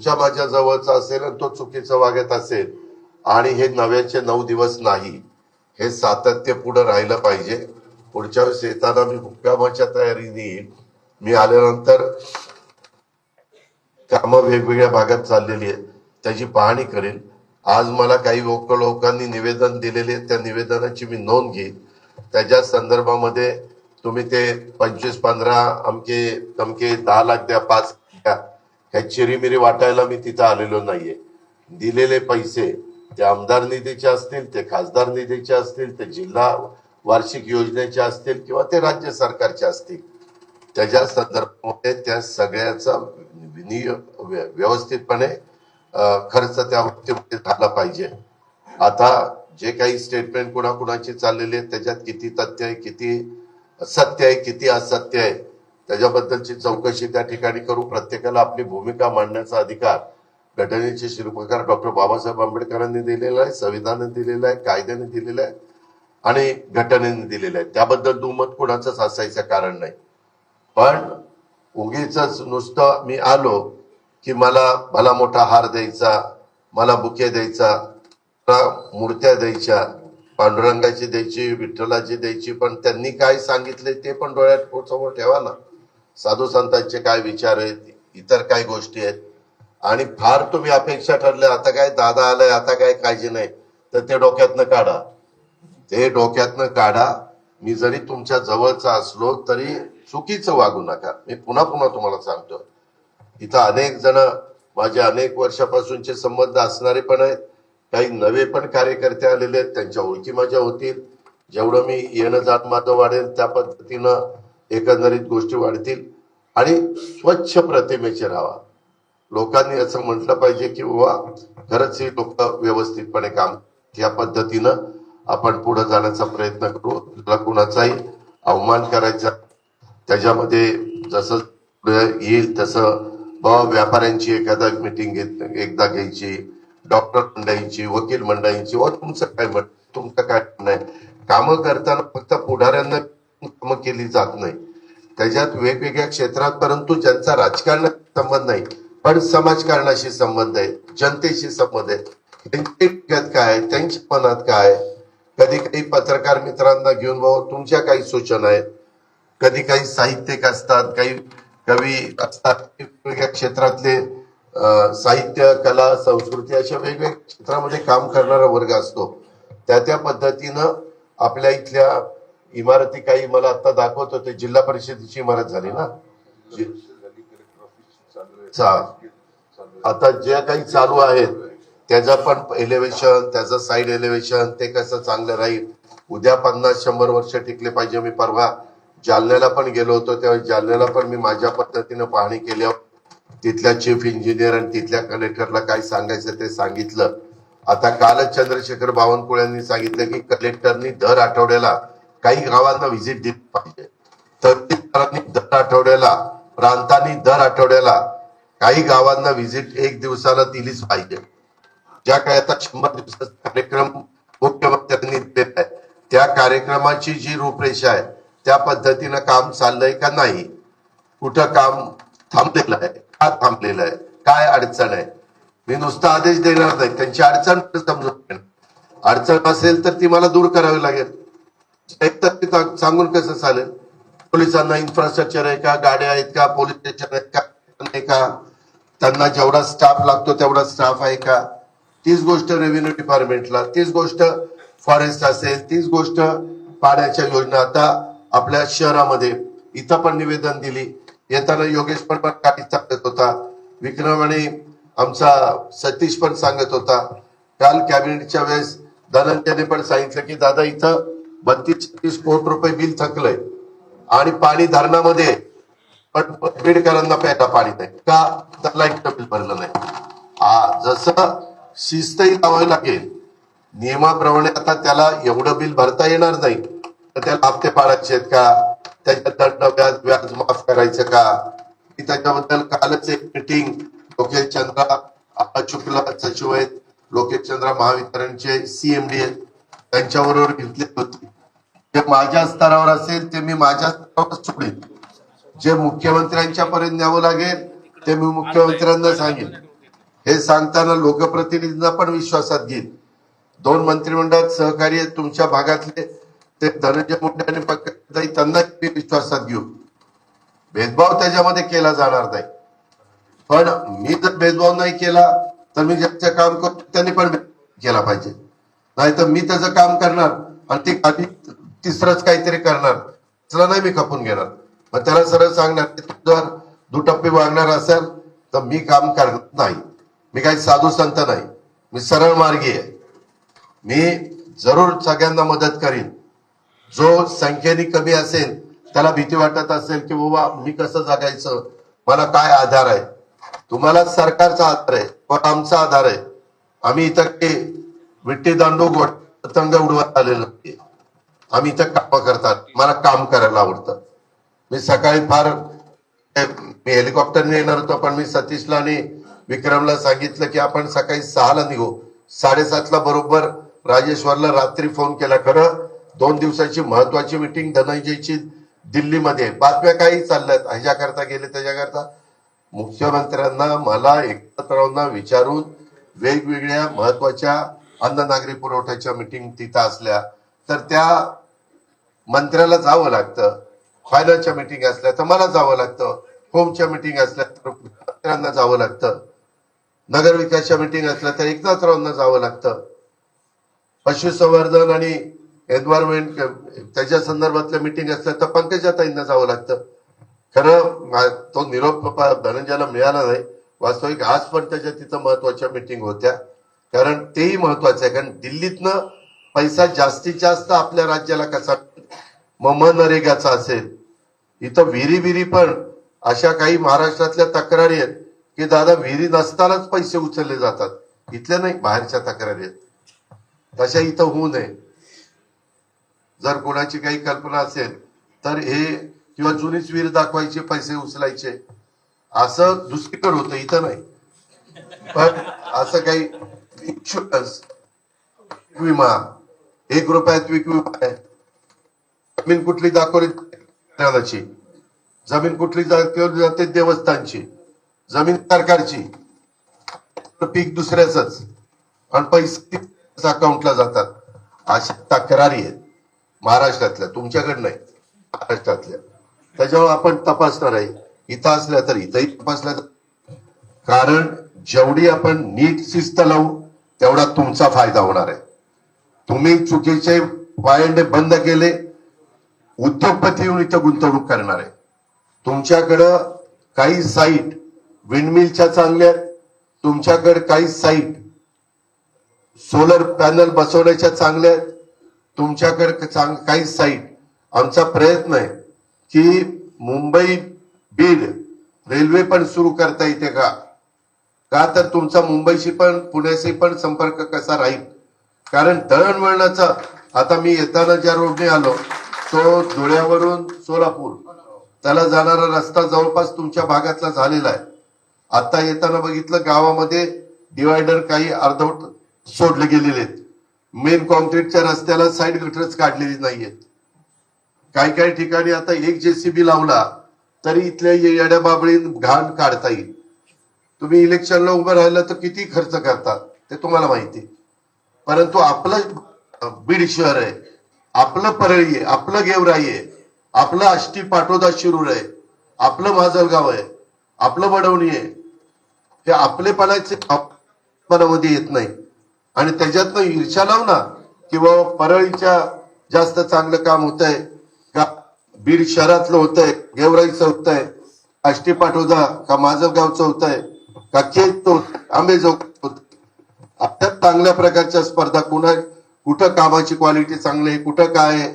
तुमच्या माझ्या जवळचा असेल आणि तो चुकीचं वागत असेल. आणि हे नव्याचे नऊ दिवस नाही. हे सातत्य पुढे राहिलं पाहिजे. पुढच्या वेळेस येताना मी मुक्कामाच्या तयारीने मी आल्यानंतर कामं वेगवेगळ्या भागात चाललेली आहेत. त्याची पाहणी करेल आज मला काही लोकांनी निवेदन दिलेले त्या निवेदनाची मी नोंद घेईन. त्याच्या संदर्भामध्ये तुम्ही ते पंचवीस पंधरा अमके तमके दहा लाख द्या पाच द्या. ह्या चिरीमिरी वाटायला मी तिथं आलेलो नाहीये. दिलेले पैसे ते आमदार निधीचे असतील ते खासदार निधीचे असतील ते जिल्हा वार्षिक योजनेचे असतील किंवा ते राज्य सरकारचे असतील. त्याच्या संदर्भामध्ये त्या सगळ्याचा व्य- व्यवस्थितपणे खर्च त्या बाबतीमध्ये झाला पाहिजे. आता जे काही स्टेटमेंट कुणाकुणाची चाललेली आहेत त्याच्यात किती तथ्य आहे किती सत्य आहे किती असत्य आहे त्याच्याबद्दलची चौकशी त्या ठिकाणी करू प्रत्येकाला आपली भूमिका मांडण्याचा अधिकार घटनेचे शिल्पकार डॉक्टर बाबासाहेब आंबेडकरांनी दिलेला आहे संविधानाने दिलेला आहे कायद्याने दिलेला आहे आणि घटनेने दिलेलं आहे. त्याबद्दल दुमत कुणाचंच असायचं कारण नाही. पण उगीच नुसतं मी आलो की मला भला मोठा हार द्यायचा मला बुके द्यायचा मूर्त्या द्यायच्या पांडुरंगाची द्यायची विठ्ठलाची द्यायची पण त्यांनी काय सांगितले ते पण डोळ्यात समोर ठेवा ना. साधू संतांचे काय विचार आहेत इतर काय गोष्टी आहेत? आणि फार तुम्ही अपेक्षा ठरले आता काय दादा आलाय आता काय काळजी नाही तर ते डोक्यातनं काढा. ते डोक्यातनं काढा. मी जरी तुमच्या जवळचा असलो तरी चुकीचं वागू नका. मी पुन्हा पुन्हा तुम्हाला सांगतो. इथं अनेक जण माझे अनेक वर्षापासूनचे संबंध असणारे पण आहेत. काही नवे पण कार्यकर्ते आलेले आहेत त्यांच्या ओळखी माझ्या होतील. जेवढं मी येणं जात माझं वाढेल त्या पद्धतीनं एकंदरीत गोष्टी वाढतील आणि स्वच्छ प्रतिमेचे राहा लोकांनी असं म्हटलं पाहिजे की बाबा खरंच ही लोक व्यवस्थितपणे काम या पद्धतीनं आपण पुढे जाण्याचा प्रयत्न करू. तुला कुणाचाही अवमान करायचा त्याच्यामध्ये जसं येईल तसं बाबा व्यापाऱ्यांची एखादा मिटिंग घेत एकदा घ्यायची डॉक्टर मंडळींची वकील मंडळींची व तुमचं काय म्हण तुमचं काय म्हणणं आहे? कामं करताना फक्त पुढाऱ्यांना केली जात नाही. त्याच्यात वेगवेगळ्या क्षेत्रात परंतु ज्यांचा राजकारण संबंध नाही पण समाजकारणाशी संबंध आहे जनतेशी संबंध आहे. त्यांचे काय आहे, त्यांच्या मनात काय आहे? कधी काही पत्रकार मित्रांना घेऊन भाऊ तुमच्या काही सूचना आहेत. कधी काही साहित्यिक असतात काही कवी असतात वेगवेगळ्या क्षेत्रातले साहित्य कला संस्कृती अशा वेगवेगळ्या क्षेत्रामध्ये काम करणारा वर्ग असतो. त्या त्या पद्धतीनं आपल्या इथल्या इमारती काही मला आता दाखवत होते जिल्हा परिषदेची इमारत झाली ना. चा- आता जे काही चालू आहेत त्याचा पण एलिव्हेशन त्याचं साईड एलिव्हेशन ते कसं चांगलं राहील? उद्या पन्नास शंभर वर्ष टिकले पाहिजे मी परवा. जालन्याला पण गेलो होतो त्यावेळी जालन्याला पण मी माझ्या पद्धतीनं पाहणी केल्यावर तिथल्या चीफ इंजिनियर आणि तिथल्या कलेक्टरला काय सांगायचं ते सांगितलं. आता कालच चंद्रशेखर बावनकुळेंनी सांगितलं की कलेक्टरनी दर आठवड्याला काही गावांना व्हिजिट दिली पाहिजे. तहसीलदारांनी दर आठवड्याला प्रांतांनी दर आठवड्याला काही गावांना व्हिजिट एक दिवसाला दिलीच पाहिजे. ज्या काही आता शंभर दिवसाचा कार्यक्रम मुख्यमंत्र्यांनी दिलेला आहे त्या कार्यक्रमाची जी रूपरेषा आहे त्या पद्धतीनं काम चाललंय का नाही? कुठं काम थांबलेलं आहे? का थांबलेलं आहे? काय अडचण आहे? मी नुसता आदेश देणार नाही. त्यांची अडचण पण समजून घेणार. अडचण असेल तर ती मला दूर करावी लागेल. सांगून कसं चालेल? पोलिसांना इन्फ्रास्ट्रक्चर आहे का? गाड्या आहेत का? पोलीस स्टेशन आहेत का? नाही का? त्यांना जेवढा स्टाफ लागतो तेवढा स्टाफ आहे का? तीच गोष्ट रेव्हेन्यू डिपार्टमेंटला तीच गोष्ट फॉरेस्ट असेल तीच गोष्ट पाण्याच्या योजना. आता आपल्या शहरामध्ये इथं पण निवेदन दिली. येताना योगेश पण पण काही सांगत होता. विक्रम आणि आमचा सतीश पण सांगत होता. काल कॅबिनेटच्या वेळेस धनंजयने पण सांगितलं की दादा इथं बत्तीस तीस कोटी रुपये बिल थकलंय. आणि पाणी धरणामध्ये पण बीडकरांना प्यायला पाणी नाही. का? तर लाईटचं बिल भरलं नाही. जसं शिस्तही लावावी लागेल नियमाप्रमाणे आता त्याला एवढं बिल भरता येणार नाही. तर त्याला हप्ते पाडायचे आहेत का? त्याच्यात दंड व्याज व्याज माफ करायचं का? की त्याच्याबद्दल कालच एक मिटिंग लोकेश चंद्रा आपला शुक्ला सचिव आहेत. लोकेश चंद्रा महावितरणचे सीएमडी आहेत. त्यांच्याबरोबर घेतली होती. जे माझ्या स्तरावर असेल ते मी माझ्या स्तरावर सोडेल जे मुख्यमंत्र्यांच्या पर्यंत न्यावं लागेल ते मी मुख्यमंत्र्यांना सांगेन. हे सांगताना लोकप्रतिनिधींना पण विश्वासात घेईल दोन मंत्रिमंडळात सहकार्य तुमच्या भागातले ते धनंजय मुंडे आणि पंकजाताई त्यांना मी विश्वासात घेऊ भेदभाव त्याच्यामध्ये केला जाणार नाही. पण मी जर भेदभाव नाही केला तर मी ज्यांचं काम करतो त्यांनी पण केला पाहिजे. नाही तर मी त्याचं काम करणार आणि ते आधी तिसरंच काहीतरी करणार. त्याला नाही मी खपून घेणार. मग त्याला सरळ सांगणार की जर दुटप्पी वागणार असेल तर मी काम करणार नाही. मी काही साधू संत नाही. मी सरळ मार्गी आहे. मी जरूर सगळ्यांना मदत करीन. जो संख्येने कमी असेल त्याला भीती वाटत असेल की बाबा मी कसं जगायचं? मला काय आधार आहे? तुम्हाला सरकारचा आधार आहे पण आमचा आधार आहे. आम्ही इथं विट्टी दांडू गोट पतंग उडवत आलेलं नाही. आम्ही इथं काम करतात. मला काम करायला आवडतं. मी सकाळी फार मी हेलिकॉप्टरने येणार होतो पण मी सतीशला आणि विक्रमला सांगितलं की आपण सकाळी सहाला निघू. साडेसातला बरोबर राजेश्वरला रात्री फोन केला. खरं दोन दिवसाची महत्वाची मिटिंग धनंजयची दिल्लीमध्ये. बातम्या काही चालल्यात. ह्याच्याकरता गेले त्याच्याकरता. मुख्यमंत्र्यांना मला एकत्रवांना विचारून वेगवेगळ्या महत्त्वाच्या अन्न नागरी पुरवठ्याच्या मिटिंग तिथं असल्या तर त्या मंत्र्याला जावं लागतं. फायनान्सच्या मिटिंग असल्या तर मला जावं लागतं. होमच्या मिटिंग असल्या तर मंत्र्यांना जावं लागतं. नगरविकासच्या मिटिंग असल्या तर एकनाथरावांना जावं लागतं. पशुसंवर्धन आणि एन्व्हायरमेंट त्याच्या संदर्भातल्या मिटिंग असल्या तर पंकजाताईंना जावं लागतं. खरं तो निरोप धनंजयला मिळाला नाही. वास्तविक आज पण त्याच्या तिथं महत्त्वाच्या मिटिंग होत्या. कारण तेही महत्वाचं आहे. कारण दिल्लीतनं पैसा जास्तीत जास्त आपल्या राज्याला कसा मग मनरेगाचा असेल. इथं विहिरी विहिरी पण अशा काही महाराष्ट्रातल्या तक्रारी आहेत की दादा विहिरी नसतानाच पैसे उचलले जातात. इथल्या नाही बाहेरच्या तक्रारी आहेत. तशा इथं होऊ नये. जर कोणाची काही कल्पना असेल तर हे किंवा जुनीच विहीर दाखवायचे पैसे उचलायचे असं दुसरीकडे होतं इथं नाही. पण असं काही इन्शुरन्स विमा एक रुपयात विक विमा आहे. जमीन कुठली दाखवली जमीन कुठली दाखवली जाते देवस्थानची? जमीन सरकारची. पीक दुसऱ्याच आणि पैसे अकाउंटला जातात. अशा तक्रारी आहेत. महाराष्ट्रातल्या. तुमच्याकडे नाही महाराष्ट्रातल्या. त्याच्यामुळे आपण तपासणार आहे. इथं असल्या तर इथंही तपासल्या कारण जेवढी आपण नीट शिस्त लावू तेवढा तुमचा फायदा होणार आहे. तुम्ही चुकीचे वायंडे बंद केले उद्योगपती येऊन इथं गुंतवणूक करणार आहे. तुमच्याकडं काही साईट विंडमिलच्या चांगल्या आहेत. तुमच्याकडे काही साईट सोलर पॅनल बसवण्याच्या चांगल्या आहेत. तुमच्याकडे चांग काही साईट आमचा प्रयत्न आहे की मुंबई बीड रेल्वे पण सुरू करता येते का? का तर तुमचा मुंबईशी पण पुण्याशी पण संपर्क कसा राहील? कारण दळणवळणाचा आता मी येताना ज्या रोडने आलो तो धुळ्यावरून सोलापूर. त्याला जाणारा रस्ता जवळपास तुमच्या भागातला झालेला आहे. आता येताना बघितलं गावामध्ये डिवायडर काही अर्धवट सोडले गेलेले आहेत. मेन कॉन्क्रीटच्या रस्त्याला साईड गटरच काढलेली नाहीयेत काही काही ठिकाणी आता एक जेसीबी लावला तरी इथल्या येड्या बाबळी घाण काढता येईल. तुम्ही इलेक्शनला उभं राहिलं तर किती खर्च करता ते तुम्हाला माहिती. परंतु आपलं बीड शहर आहे आपलं परळी आहे आपलं गेवराई आहे आपलं आष्टी पाटोदा शिरूर आहे आपलं माजलगाव आहे आपलं बडवणी आहे. हे आपलेपणाचे मनामध्ये येत नाही. आणि त्याच्यातनं ईर्षा लाव ना किंवा परळीच्या जास्त चांगलं काम होत आहे का बीड शहरातलं होत आहे गेवराईचं होत आहे आष्टी पाठोदा का माजलगावचं होत आहे तो खेत आंबेजोग होत चांगल्या प्रकारच्या स्पर्धा कुणा कुठं कामाची क्वालिटी चांगली आहे? कुठं काय आहे?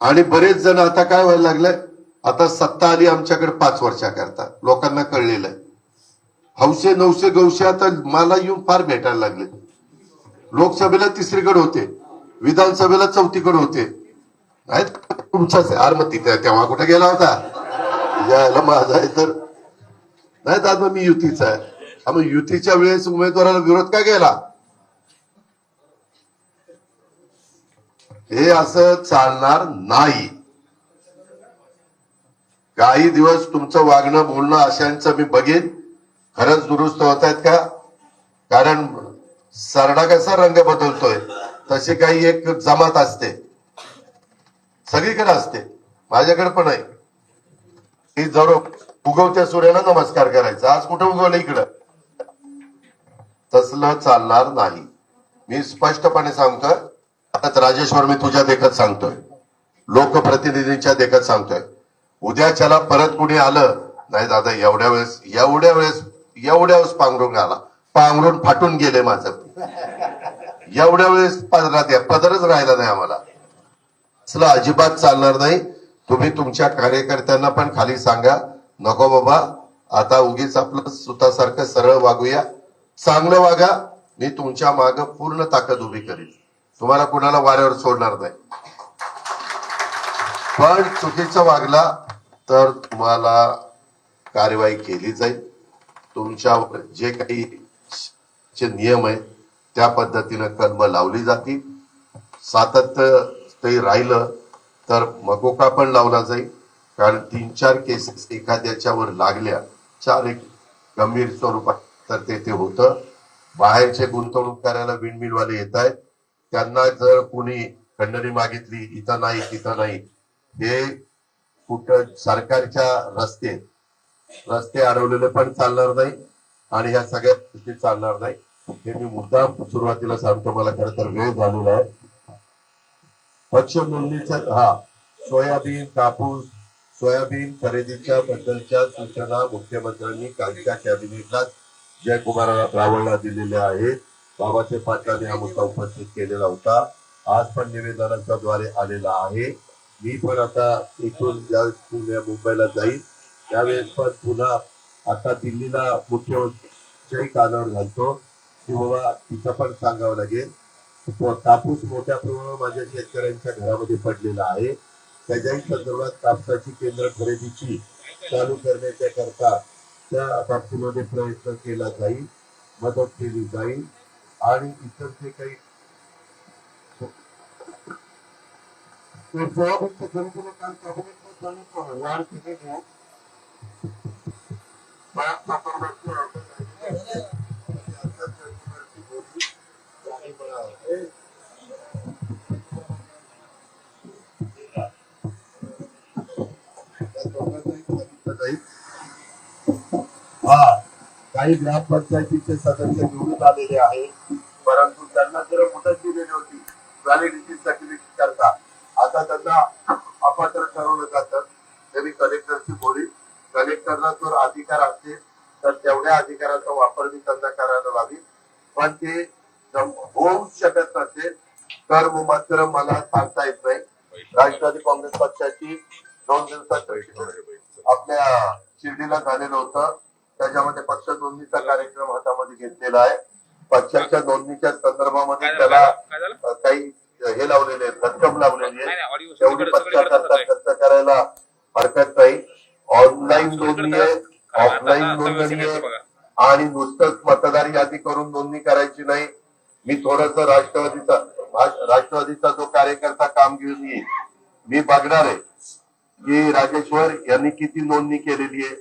आणि बरेच जण आता काय व्हायला लागलंय आता सत्ता आली आमच्याकडे पाच वर्षाकरता. लोकांना कळलेलं आहे. हौसे नऊशे गौशे आता मला येऊन फार भेटायला लागले. लोकसभेला तिसरीकडे होते. विधानसभेला चौथीकडे होते. तुमचाच आहे आर मग तिथे तेव्हा कुठे गेला होता? यायला माझा आहे तर. नाही दादा मी युतीचा आहे. मग युतीच्या वेळेस उमेदवाराला विरोध का केला? हे असं चालणार नाही. काही दिवस तुमचं वागणं बोलणं अशांचं मी बघेन. खरंच दुरुस्त होत आहेत का? कारण सरडा कसा रंग बदलतोय तशी काही एक जमात असते. सगळीकडे असते. माझ्याकडे पण आहे. ही जरूर उगवत्या सूर्याला नमस्कार करायचा. आज कुठं उगवलं इकडं? तसलं चालणार नाही. मी स्पष्टपणे सांगतोय आता राजेश्वर मी तुझ्या देखत सांगतोय. लोकप्रतिनिधींच्या देखत सांगतोय. उद्याच्याला परत कुणी आलं? नाही दादा एवढ्या वेळेस एवढ्या वेळेस एवढ्या वेळेस पांघरून आला. पांघरून फाटून गेले माझं. एवढ्या वेळेस पदरात या पदरच राहिला नाही आम्हाला. असलं अजिबात चालणार नाही. तुम्ही तुमच्या कार्यकर्त्यांना पण खाली सांगा. नको बाबा आता उगीच आपलं सुतासारखं सरळ वागूया. चांगलं वागा मी तुमच्या माग पूर्ण ताकद उभी करीन. तुम्हाला कुणाला वाऱ्यावर सोडणार नाही. पण चुकीचं वागला तर तुम्हाला कारवाई केली जाईल. तुमच्यावर जे काही चे नियम आहे त्या पद्धतीनं कलम लावली जातील. सातत्य ते राहिलं तर मकोका पण लावला जाईल. कारण तीन चार केसेस एखाद्याच्यावर लागल्या चार एक गंभीर स्वरूपात तर ते ते होतं. बाहेरचे गुंतवणूक करायला विंडमिलवाले येत आहेत त्यांना जर कुणी खंडणी मागितली इथं नाही तिथं नाही हे कुठं सरकारच्या रस्ते रस्ते अडवलेले पण चालणार नाही आणि ह्या सगळ्या गोष्टी चालणार नाही. हे मी मुद्दा सुरुवातीला सांगतो मला खर तर वेळ झालेला आहे. पक्ष नोंदणीचा हा सोयाबीन कापूस सोयाबीन खरेदीच्या बद्दलच्या सूचना मुख्यमंत्र्यांनी कालच्या कॅबिनेटला जयकुमार रावळला दिलेल्या आहेत. बाबासाहेब पाटलांनी हा मुद्दा उपस्थित केलेला होता. आज पण निवेदनाच्या द्वारे आलेला आहे. मी पण आता इथून ज्या मुंबईला जाईल त्यावेळेस पण पुन्हा आता दिल्लीला मुख्यमंत्र्यांच्याही कानावर घालतो. की बाबा तिथं पण सांगावं लागेल. कापूस मोठ्या प्रमाणावर माझ्या शेतकऱ्यांच्या घरामध्ये पडलेला आहे. त्याच्याही संदर्भात कापसाची केंद्र खरेदीची चालू करण्याच्या करता त्या बाबतीमध्ये प्रयत्न केला जाईल मदत केली जाईल आणि इतर जे काही ते काल कॅबिनेटने वाढ केलेली काही ग्रामपंचायतीचे सदस्य निवडून आलेले आहेत. परंतु त्यांना जर मुदत दिलेली होती व्हॅलिडिटी सर्टिफिकेट करता. आता त्यांना अपात्र ठरवलं जातं. तरी कलेक्टरची बोली कलेक्टरला जर अधिकार असतील तर तेवढ्या अधिकाराचा वापर मी त्यांना करायला लावी पण ते होऊ शकत नसेल तर मात्र मला सांगता येत नाही. राष्ट्रवादी काँग्रेस पक्षाची दोन दिवसात आपल्या शिर्डीला झालेलं होतं. त्याच्यामध्ये पक्ष नोंदणीचा कार्यक्रम हातामध्ये घेतलेला आहे. पक्षाच्या नोंदणीच्या संदर्भामध्ये त्याला काही हे लावलेले आहेत रक्कम लावलेली आहे. तेवढी पक्षाकरता. खर्च करायला हरकत नाही. ऑनलाईन नोंदणी आहे. ऑफलाईन नोंदणी आहे. आणि नुसतंच मतदार यादी करून नोंदणी करायची नाही. मी थोडस राष्ट्रवादीचा राष्ट्रवादीचा जो कार्यकर्ता काम घेऊन येईल मी बघणार आहे की राजेश्वर यांनी किती नोंदणी केलेली आहे.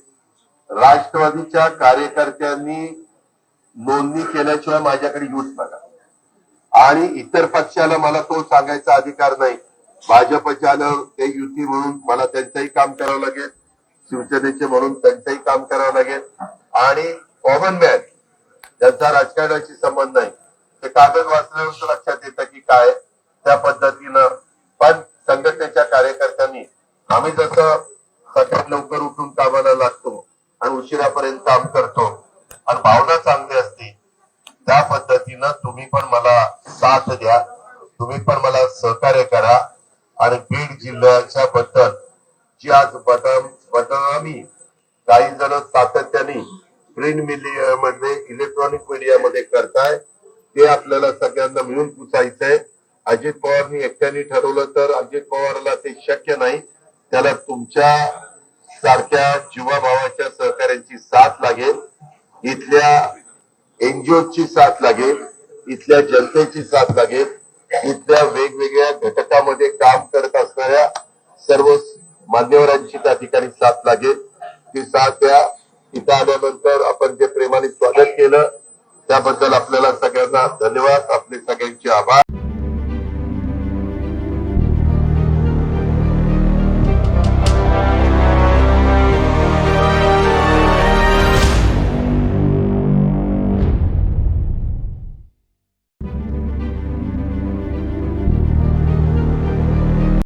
राष्ट्रवादीच्या कार्यकर्त्यांनी नोंदणी केल्याशिवाय माझ्याकडे येऊच नका आणि इतर पक्षाला मला तो सांगायचा अधिकार नाही. भाजपच्या ते युती म्हणून मला त्यांचंही काम करावं लागेल. शिवसेनेचे म्हणून त्यांचंही काम करावं लागेल. आणि कॉमन मॅन ज्यांचा राजकारणाशी संबंध नाही. ते कागद वाचल्यानंतर लक्षात येतं की काय त्या पद्धतीनं. पण संघटनेच्या कार्यकर्त्यांनी आम्ही जसं सकाळी लवकर उठून कामाला लागतो आणि उशिरापर्यंत काम करतो. आणि भावना चांगली असते. त्या पद्धतीनं तुम्ही पण मला साथ द्या. तुम्ही पण मला सहकार्य करा. आणि बीड जिल्ह्याच्या बद्दल जी आज बदम बदनामी काही जण सातत्याने प्रिंट मीडिया मध्ये इलेक्ट्रॉनिक मीडियामध्ये करताय ते आपल्याला सगळ्यांना मिळून पुसायचंय. अजित पवारनी एकट्याने ठरवलं तर अजित पवारला ते शक्य नाही. त्याला तुमच्या सारख्या जीवाभावाच्या सहकार्यांची साथ लागेल इथल्या एनजीओची साथ लागेल इथल्या जनतेची साथ लागेल इथल्या वेगवेगळ्या घटकामध्ये काम करत असणाऱ्या सर्व मान्यवरांची त्या ठिकाणी साथ लागेल. ती साथ या इथं आल्यानंतर आपण जे प्रेमाने स्वागत केलं त्याबद्दल आपल्याला सगळ्यांना धन्यवाद. आपले सगळ्यांचे आभार.